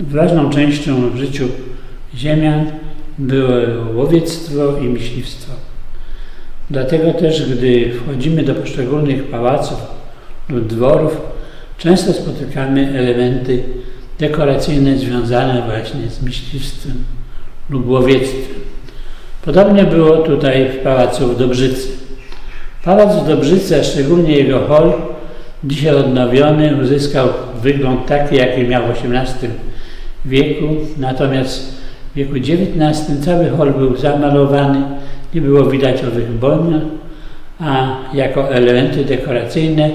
ważną częścią w życiu ziemian było łowiectwo i myśliwstwo. Dlatego też, gdy wchodzimy do poszczególnych pałaców lub dworów, często spotykamy elementy dekoracyjne związane właśnie z myśliwstwem lub łowiectwem. Podobnie było tutaj w pałacu w Dobrzycy. Pałac w Dobrzycy, a szczególnie jego hol, dzisiaj odnowiony, uzyskał wygląd taki, jaki miał w XVIII wieku, natomiast w wieku XIX cały hol był zamalowany, nie było widać owych boniach, a jako elementy dekoracyjne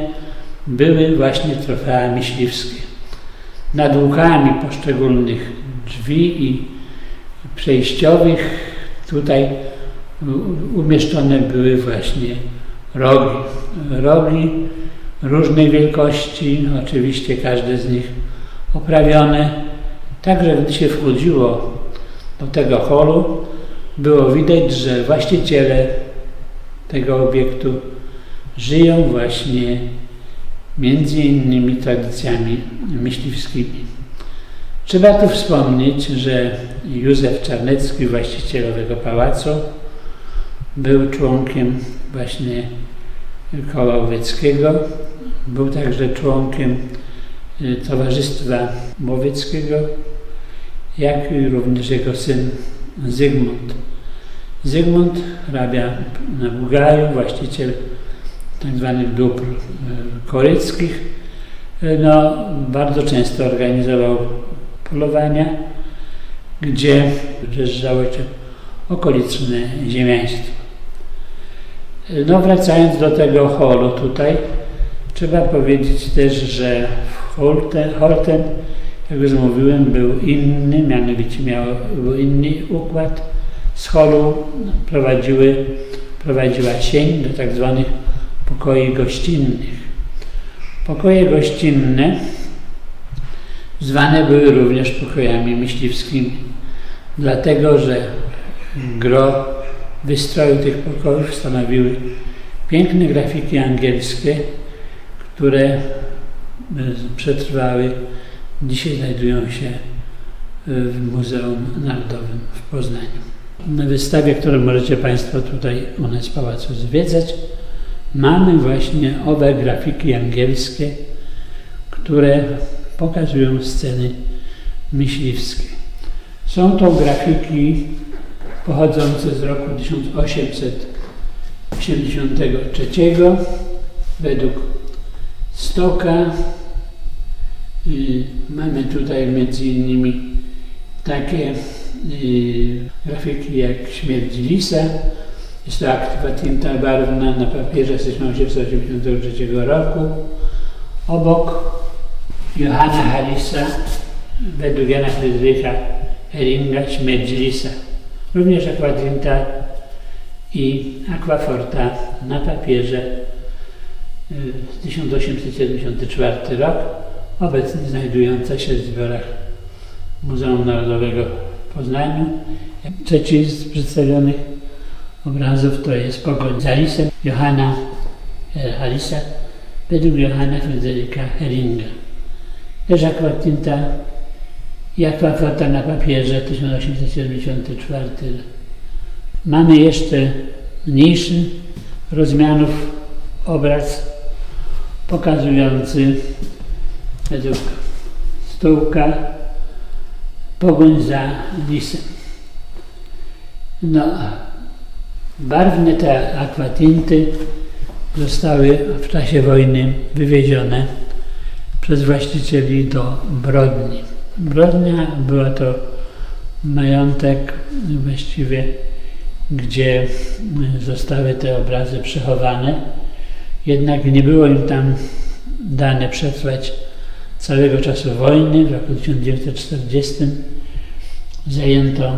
były właśnie trofea myśliwskie. Nad łukami poszczególnych drzwi i przejściowych tutaj umieszczone były właśnie rogi. Rogi różnej wielkości, oczywiście każde z nich oprawione. Także gdy się wchodziło do tego holu, było widać, że właściciele tego obiektu żyją właśnie między innymi tradycjami myśliwskimi. Trzeba tu wspomnieć, że Józef Czarnecki, właściciel owego pałacu, był członkiem właśnie koła łowieckiego, był także członkiem y, Towarzystwa Łowieckiego, jak również jego syn Zygmunt. Zygmunt, hrabia na Bugaju, właściciel tzw. dóbr y, koryckich, y, no, bardzo często organizował polowania, gdzie wjeżdżało się okoliczne ziemiaństwo. No wracając do tego holu tutaj, trzeba powiedzieć też, że Holten, Holten jak już mówiłem, był inny, mianowicie miał był inny układ. Z holu prowadziły, prowadziła sień do tak zwanych pokoi gościnnych. Pokoje gościnne zwane były również pokojami myśliwskimi, dlatego że gro wystroju tych pokojów stanowiły piękne grafiki angielskie, które przetrwały, dzisiaj znajdują się w Muzeum Narodowym w Poznaniu. Na wystawie, którą możecie Państwo tutaj u nas w pałacu zwiedzać, mamy właśnie owe grafiki angielskie, które pokazują sceny myśliwskie. Są to grafiki pochodzące z roku 1883 według Stoka. Mamy tutaj między innymi takie y, grafiki jak Śmierć Lisa. Jest to aktywa tinta barwna na papierze z 1883 roku. Obok Johanna Harrisa według Jana Fryderyka Heringa Śmierć Lisa. Również akwadynta i aquaforta na papierze z 1874 rok, obecnie znajdująca się w zbiorach Muzeum Narodowego w Poznaniu. Trzeci z przedstawionych obrazów to jest Pogoń z Alisem Johanna Harisa według Johanna Fryderyka Heringa. Też akwatinta i akwaforta na papierze 1874 Mamy jeszcze mniejszy rozmiarów obraz pokazujący według stołka pogoń za lisem. No, barwne te akwatinty zostały w czasie wojny wywiezione przez właścicieli do Brodni. Brodnia była to majątek właściwie, gdzie zostały te obrazy przechowane jednak nie było im tam dane przetrwać całego czasu wojny. W roku 1940 zajęto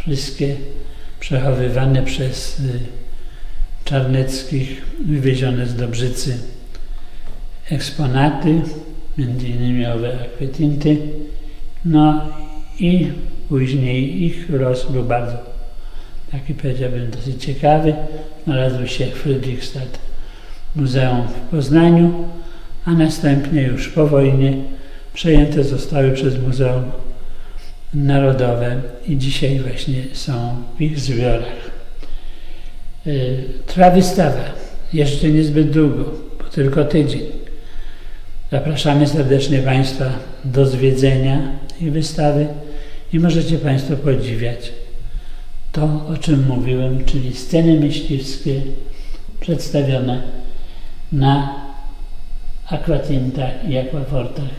wszystkie przechowywane przez y, Czarneckich, wywiezione z Dobrzycy eksponaty, między innymi owe akwetinty, no i później ich los był bardzo taki powiedziałbym dosyć ciekawy. Znalazły się Friedrichstadt Muzeum w Poznaniu, a następnie już po wojnie przejęte zostały przez Muzeum narodowe i dzisiaj właśnie są w ich zbiorach. Y, Trwa wystawa, jeszcze niezbyt długo, bo tylko tydzień. Zapraszamy serdecznie Państwa do zwiedzenia tej wystawy i możecie Państwo podziwiać to, o czym mówiłem, czyli sceny myśliwskie przedstawione na akwatintach i akwafortach